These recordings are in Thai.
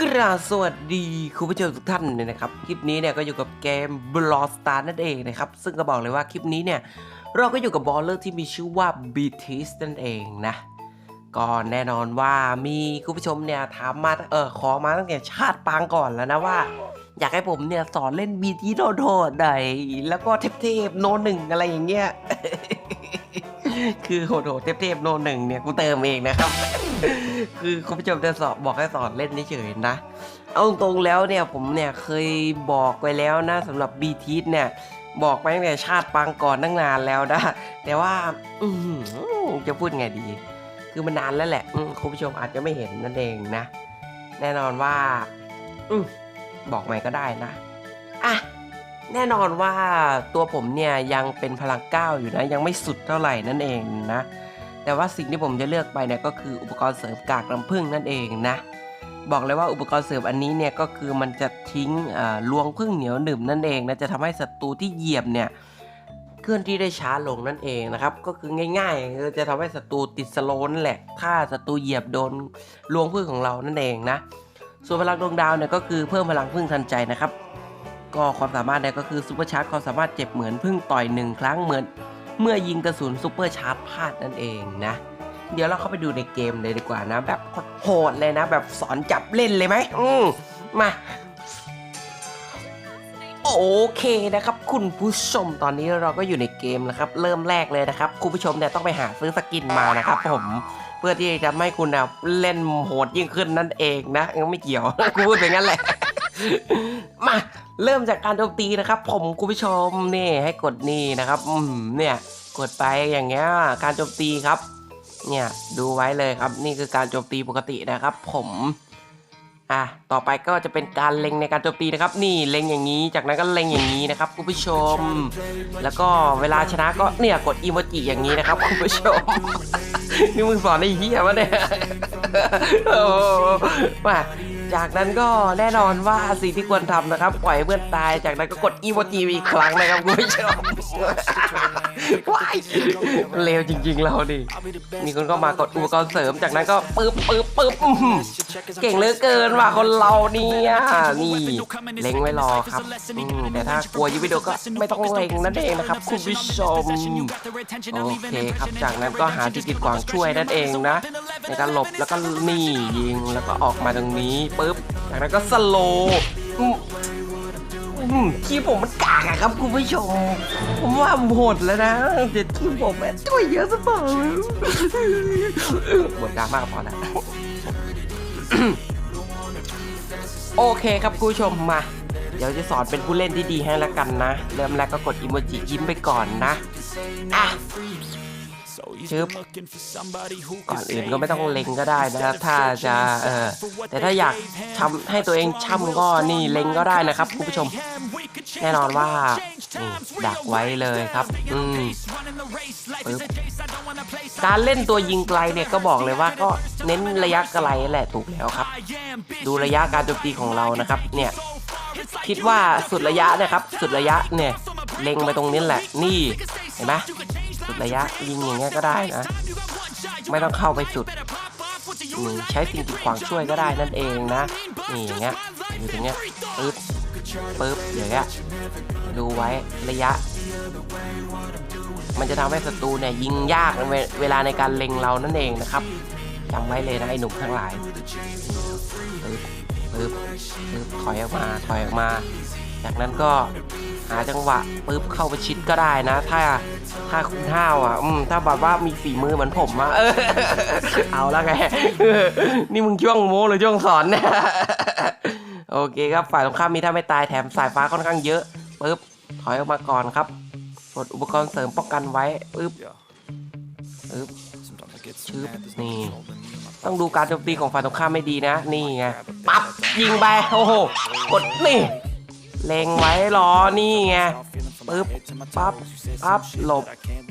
กราสวัสดีคุณผู้ชมทุกท่านเลยนะครับ คลิปนี้เนี่ยก็อยู่กับเกม b l o s t a r นั่นเองนะครับ ซึ่งก็บอกเลยว่าคลิปนี้เนี่ย เราก็อยู่กับบอลเลอร์ที่มีชื่อว่า b t s นั่นเองนะ ก็แน่นอนว่ามีคุณผู้ชมเนี่ยถามมาเออขอมาตั้งแต่ชาติปางก่อนแล้วนะว่า อยากให้ผมเนี่ยสอนเล่นบีทีโดโดหน่อยแล้วก็เทพๆโนหนึ่งอะไรอย่างเงี้ยคือโหดๆเทพๆโนหนึ่งเนี่ยกูเติมเองนะครับ คือคุณผู้ชมจะสอบบอกให้สอนเล่นนี่เฉยนะ เอาตรงแล้วเนี่ยผมเนี่ยเคยบอกไว้แล้วนะสำหรับบีทีเนี่ยบอกไปตั้งแต่ชาติปางก่อนตั้งนานแล้วนะ แต่ว่าอืจะพูดไงดี คือมันนานแล้วแหละคุณผู้ชมอาจจะไม่เห็นนั่นเองนะ แน่นอนว่าอบอกใหม่ก็ได้นะอะแน่นอนว่าตัวผมเนี่ยยังเป็นพลังก้าวอยู่นะ ยังไม่สุดเท่าไหร่นั่นเองนะ แต่ว่าสิ่งที่ผมจะเลือกไปเนี่ยก็คืออุปกรณ์เสริมกากน้ำผึ้งนั่นเองนะ บอกเลยว่าอุปกรณ์เสริมอันนี้เนี่ยก็คือมันจะทิ้งเอ่อลวงผึ้งเหนียวหนึบนั่นเองนะจะทำให้ศัตรูที่เหยียบเนี่ยเคลื่อนที่ได้ช้าลงนั่นเองนะครับ ก็คือง่ายๆคือจะทำให้ศัตรูติดสโลนั่นแหละถ้าศัตรูเหยียบโดนลวงผึ้งของเรานั่นเองนะ ส่วนพลังดวงดาวเนี่ยก็คือเพิ่มพลังผึ้งทันใจนะครับ ก็ความสามารถเนี่ยก็คือซูเปอร์ชาร์จความสามารถเจ็บเหมือนพึ่งต่อยหนึ่งครั้งเหมือน เมื่อยิงกระสุนซูเปอร์ชาร์จพลาดนั่นเองนะ เดี๋ยวเราเข้าไปดูในเกมเลยดีกว่านะ แบบโหดเลยนะ แบบสอนจับเล่นเลยไหมอืมมาโอเคนะครับคุณผู้ชมตอนนี้เราก็อยู่ในเกมแล้วครับ เริ่มแรกเลยนะครับ คุณผู้ชมเนี่ยต้องไปหาซื้อสกินมานะครับผมเพื่อที่จะไม่ให้คุณนะเล่นโหดยิ่งขึ้นนั่นเองนะไม่เกี่ยวกูพูดไปงั้นแหละมา เริ่มจากการโจมตีนะครับ ผมคุณผู้ชมนี่ให้กดนี่นะครับอืมเนี่ยกดไปอย่างเงี้ยการโจมตีครับ เนี่ยดูไว้เลยครับ นี่คือการโจมตีปกตินะครับ ผมอะต่อไปก็จะเป็นการเล็งในการโจมตีนะครับ นี่เล็งอย่างนี้ จากนั้นก็เล็งอย่างนี้นะครับคุณผู้ชม แล้วก็เวลาชนะก็เนี่ยกดอีโมจิอย่างนี้นะครับคุณผู้ชม นี่มึงสอนไอ้เหี้ยวะเนี่ยโอ้มา จากนั้นก็แน่นอนว่าสิ่งที่ควรทำนะครับ ปล่อยให้เพื่อนตาย จากนั้นก็กดอีโมจิอีกครั้งนะครับคุณผู้ชมว้ายเลวจริง ๆ เราดิมีคนก็มากดอุปกรณ์เสริมจากนั้นก็ปึ๊บปึ๊บปึ๊บอื้อหือเก่งเหลือเกินว่ะคนเราเนี่ยนี่เล็งไว้รอครับอืมแต่ถ้ากลัวยิงวิดีโอก็ไม่ต้องเล็งนั่นเองนะครับ คุณผู้ชมโอเคครับจากนั้นก็หาที่กีดขวางช่วยนั่นเองนะ ในการหลบแล้วก็นี่ยิงแล้วก็ออกมาตรงนี้ปึ๊บจากนั้นก็สโลว์ที่ผมมันกากอะครับคุณผู้ชม ผมว่าผมดแล้วนะแต่ที่ผมแม่งช่วเยอะสมองหมดดราม่ากพอแล้วโอเคครับคุณผู้ชมมาเดี๋ยวจะสอนเป็นผู้เล่นที่ดีให้แล้วกันนะ เริ่มแรกก็กดอีโมจิยิ้มไปก่อนนะ อะ ชึบก่อนอื่นก็ไม่ต้องเล็งก็ได้นะถ้าจะเออแต่ถ้าอยากทำให้ตัวเองช่ำก็นี่เล็งก็ได้นะครับคุณผู้ชม แน่นอนว่านี่ดักไว้เลยครับอืมปึ๊บการเล่นตัวยิงไกลเนี่ยก็บอกเลยว่าก็เน้นระยะไกลแหละถูกแล้วครับ ดูระยะการโจมตีของเรานะครับ เนี่ยคิดว่าสุดระยะนะครับ สุดระยะเนี่ยเล็งไปตรงนี้แหละนี่เห็นไหม สุดระยะยิงอย่างเงี้ยก็ได้นะ ไม่ต้องเข้าไปสุดอืมใช้สิ่งกีดขวางช่วยก็ได้นั่นเองนะนี่อย่างเงี้ยอยู่ตรงเงี้ยปึ๊บปึ๊บอย่างเงี้ยดูไว้ระยะ มันจะทำให้ศัตรูเนี่ยยิงยากเวเวลาในการเล็งเรานั่นเองนะครับจำไว้เลยนะไอ้หนุ่มทั้งหลายปึ๊บปึ๊บปึ๊บถอยออกมาถอยออกมา จากนั้นก็หาจังหวะปึ๊บเข้าไปชิดก็ได้นะ ถ้าถ้าคุณห้าวอะ อืม ถ้าแบบว่ามีฝีมือเหมือนผมอะเออเอาละไงนี่มึงช่วงโม้หรือช่วงสอนเนี่ยโอเคครับฝ่ายตรงข้ามมีถ้าไม่ตายแถมสายฟ้าค่อนข้างเยอะปึ๊บถอยออกมาก่อนครับกดอุปกรณ์เสริมป้องกันไว้ปึ๊บปึ๊บชึบนี่ต้องดูการโจมตีของฝ่ายตรงข้ามไม่ดีนะ นี่ไงปั๊บยิงไปโอ้โหกดนี่ เล็งไว้รอนี่ไงปึ๊บปั๊บปั๊บหลบ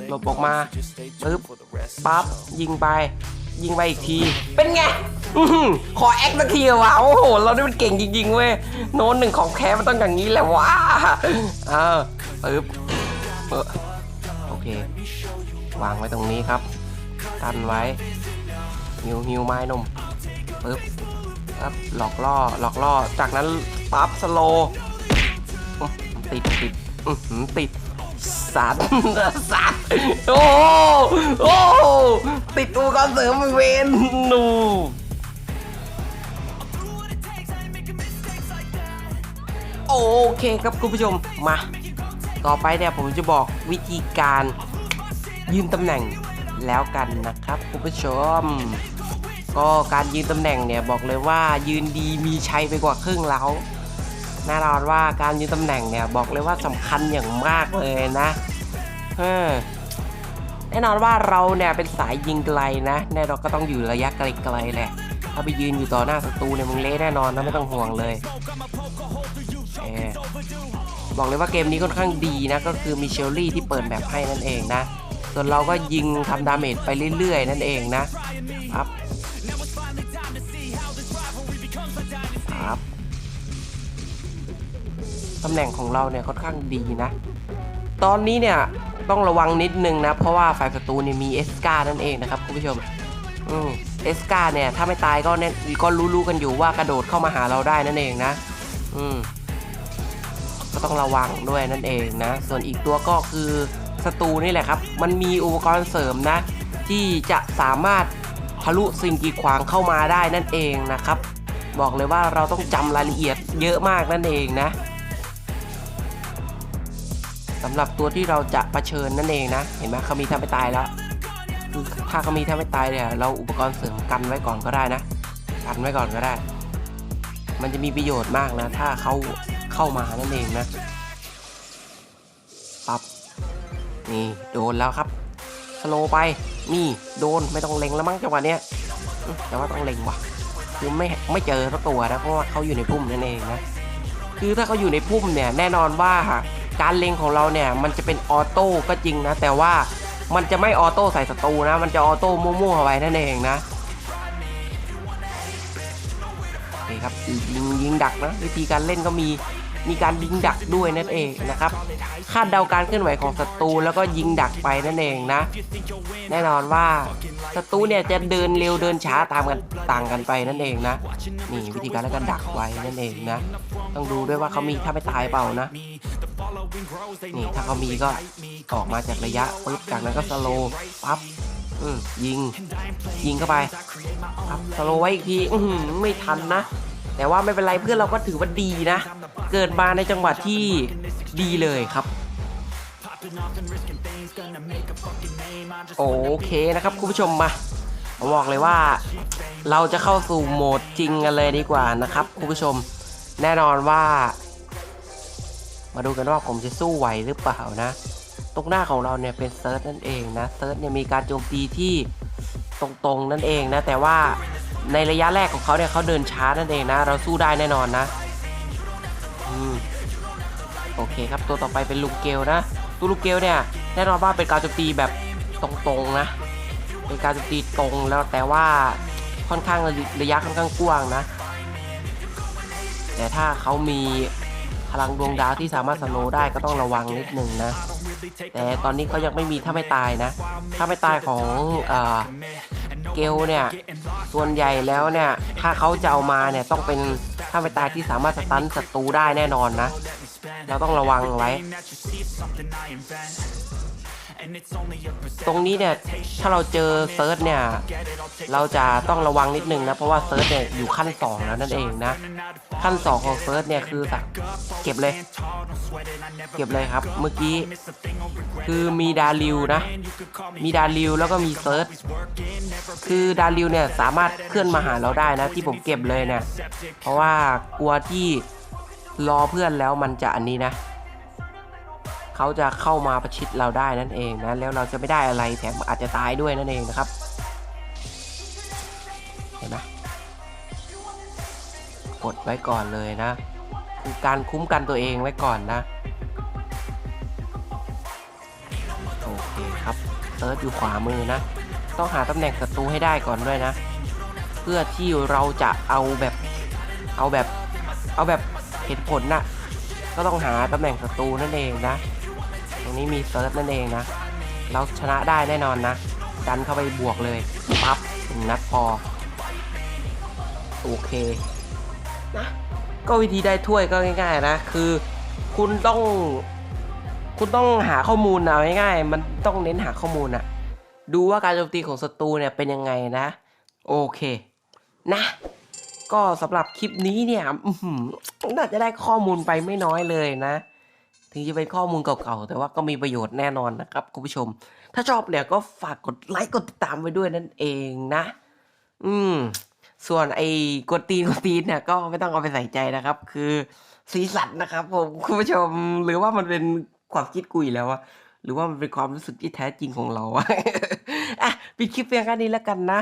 หลบออกมาปึ๊บปั๊บยิงไป ยิงไปอีกที เป็นไงอขอแอคสักทีวะโอ้โห เราได้เป็นเก่งจริงๆเว้ยโน้นหนึ่งของแท้มันต้องอย่างนี้แหละวะเออปึ๊บเออโอเควางไว้ตรงนี้ครับกันไว้หิวหิวไม้นมปึ๊บครับหลอกล่อหลอกล่อจากนั้นปั๊บสโล ติดติดอื้อหือติดสัตว์สัตว์โอ้โอ้ติดอุปกรณ์เสริมเวนนูโอเคครับคุณผู้ชมมา ต่อไปเนี่ยผมจะบอกวิธีการยืนตำแหน่งแล้วกันนะครับคุณผู้ชม ก็การยืนตำแหน่งเนี่ยบอกเลยว่ายืนดีมีชัยไปกว่าครึ่งแล้ว แน่นอนว่าการยืนตำแหน่งเนี่ยบอกเลยว่าสำคัญอย่างมากเลยนะเออแน่นอนว่าเราเนี่ยเป็นสายยิงไกลนะแน่นอนก็ต้องอยู่ระยะไกลๆแหละถ้าไปยืนอยู่ต่อหน้าศัตรูเนี่ยมึงเละแน่นอนนะไม่ต้องห่วงเลยเออบอกเลยว่าเกมนี้ค่อนข้างดีนะก็คือมีเชลลี่ที่เปิดแบบให้นั่นเองนะส่วนเราก็ยิงทำดาเมจไปเรื่อยๆ นั่นเองนะครับครับ ตำแหน่งของเราเนี่ยค่อนข้างดีนะ ตอนนี้เนี่ยต้องระวังนิดนึงนะ เพราะว่าฝ่ายศัตรูเนี่ยมีเอสกานั่นเองนะครับคุณผู้ชมอืมเอสกาเนี่ยถ้าไม่ตายก็แน่ก็รู้ๆกันอยู่ว่ากระโดดเข้ามาหาเราได้นั่นเองนะ อืมก็ต้องระวังด้วยนั่นเองนะ ส่วนอีกตัวก็คือศัตรูนี่แหละครับ มันมีอุปกรณ์เสริมนะ ที่จะสามารถทะลุสิ่งกีดขวางเข้ามาได้นั่นเองนะครับ บอกเลยว่าเราต้องจำรายละเอียดเยอะมากนั่นเองนะ สำหรับตัวที่เราจะะเผชิญนั่นเองนะ เห็นไหมเขามีทำไปตายแล้วคือถ้าเขามีทำไปตายเนี่ยเราอุปกรณ์เสริมกันไว้ก่อนก็ได้นะ กันไว้ก่อนก็ได้ มันจะมีประโยชน์มากนะ ถ้าเขาเข้ามานั่นเองนะปับนี่โดนแล้วครับสโลไปนี่โดนไม่ต้องเล็งแล้วมั้งจังหวะเนี้ยแต่ว่าต้องเล็งว่ะคือไม่ไม่เจอตัวนะเพราะว่าเขาอยู่ในพุ่มนั่นเองนะคือถ้าเขาอยู่ในพุ่มเนี่ยแน่นอนว่า การเล็งของเราเนี่ยมันจะเป็นออโต้ก็จริงนะ แต่ว่ามันจะไม่ออโต้ใส่ศัตรูนะ มันจะออโต้มั่วๆเข้าไปนั่นเองนะโอเคครับยิงยิงดักนะวิธีการเล่นก็มีมีการยิงดักด้วยนั่นเองนะครับคาดเดาการเคลื่อนไหวของศัตรูแล้วก็ยิงดักไปนั่นเองนะ แน่นอนว่าศัตรูเนี่ยจะเดินเร็วเดินช้าตามกันต่างกันไปนั่นเองนะ นี่วิธีการแล้วก็ดักไว้นั่นเองนะ ต้องดูด้วยว่าเขามีถ้าไม่ตายเปล่านะ นี่ถ้าเขามีก็ออกมาจากระยะปุ๊บจากนั้นก็สโลว์ปั๊บอืมยิง ยิงเข้าไปครับสโลว์ไว้อีกทีอื้อหือไม่ทันนะ แต่ว่าไม่เป็นไรเพื่อนเราก็ถือว่าดีนะ เกิดมาในจังหวะที่ดีเลยครับโอเคนะครับคุณผู้ชมมาผมบอกเลยว่าเราจะเข้าสู่โหมดจริงกันเลยดีกว่านะครับคุณผู้ชม แน่นอนว่า มาดูกันว่าผมจะสู้ไหวหรือเปล่านะ ตรงหน้าของเราเนี่ยเป็นเซิร์ชนั่นเองนะเซิร์ชเนี่ยมีการโจมตีที่ตรงๆนั่นเองนะ แต่ว่าในระยะแรกของเขาเนี่ยเขาเดินช้านั่นเองนะ เราสู้ได้แน่นอนนะอืมโอเคครับตัวต่อไปเป็นลูกเกลนะ ตัวลูกเกลเนี่ยแน่นอนว่าเป็นการโจมตีแบบตรงๆนะเป็นการโจมตีตรงแล้วแต่ว่าค่อนข้างระยะค่อนข้างกว้างนะ แต่ถ้าเขามี พลังดวงดาวที่สามารถสโลได้ก็ต้องระวังนิดนึงนะ แต่ตอนนี้เขายังไม่มีถ้าไม่ตายนะ ถ้าไม่ตายของอเกลเนี่ยส่วนใหญ่แล้วเนี่ยถ้าเขาจะเอามาเนี่ยต้องเป็นถ้าไม่ตายที่สามารถสตันศัตรูได้แน่นอนนะ เราต้องระวังไว้ ตรงนี้เนี่ยถ้าเราเจอเซิร์ชเนี่ย เราจะต้องระวังนิดนึงนะ เพราะว่าเซิร์ชเนี่ยอยู่ขั้น 2 แล้วนั่นเองนะ ขั้น 2 ของเซิร์ชเนี่ยคือสักเก็บเลย เก็บเลยครับเมื่อกี้ คือมีดาริวนะ มีดาริวแล้วก็มีเซิร์ชคือดาริวเนี่ยสามารถเคลื่อนมาหาเราได้นะ ที่ผมเก็บเลยเนี่ยเพราะว่ากลัวที่รอเพื่อนแล้วมันจะอันนี้นะ เขาจะเข้ามาประชิดเราได้นั่นเองนะแล้วเราจะไม่ได้อะไรแถมอาจจะตายด้วยนั่นเองนะครับเห็นไหมกดไว้ก่อนเลยนะคือการคุ้มกันตัวเองไว้ก่อนนะโอเคครับเซิร์ชอยู่ขวามือนะ ต้องหาตำแหน่งศัตรูให้ได้ก่อนด้วยนะ เพื่อที่เราจะเอาแบบเอาแบบเอาแบบเห็นผลนะ่ะก็ต้องหาตำแหน่งศัตรูนั่นเองนะ ตรงนี้มีเซิร์ชนั่นเองนะ เราชนะได้แน่นอนนะ ดันเข้าไปบวกเลย ปั๊บนัดพอ โอเคนะก็วิธีได้ถ้วยก็ง่ายๆนะ คือคุณต้อง คุณต้องหาข้อมูลเอาง่ายๆ มันต้องเน้นหาข้อมูลอะดูว่าการโจมตีของศัตรูเนี่ยเป็นยังไงนะ โอเค นะ ก็สำหรับคลิปนี้เนี่ยน่าจะได้ข้อมูลไปไม่น้อยเลยนะ ถึงจะเป็นข้อมูลเก่าๆ แต่ว่าก็มีประโยชน์แน่นอนนะครับคุณผู้ชม ถ้าชอบเนี่ยก็ฝากกดไลค์กดติดตามไว้ด้วยนั่นเองนะ อืม ส่วนไอ้กดตีนกดตีนเนี่ยก็ไม่ต้องเอาไปใส่ใจนะครับ คือสีสันนะครับผมคุณผู้ชมหรือว่ามันเป็นความคิดกุยแล้วอะหรือว่ามันเป็นความรู้สึกที่แท้จริงของเราอะอะปิดคลิปเพียงแค่นี้แล้วกันนะ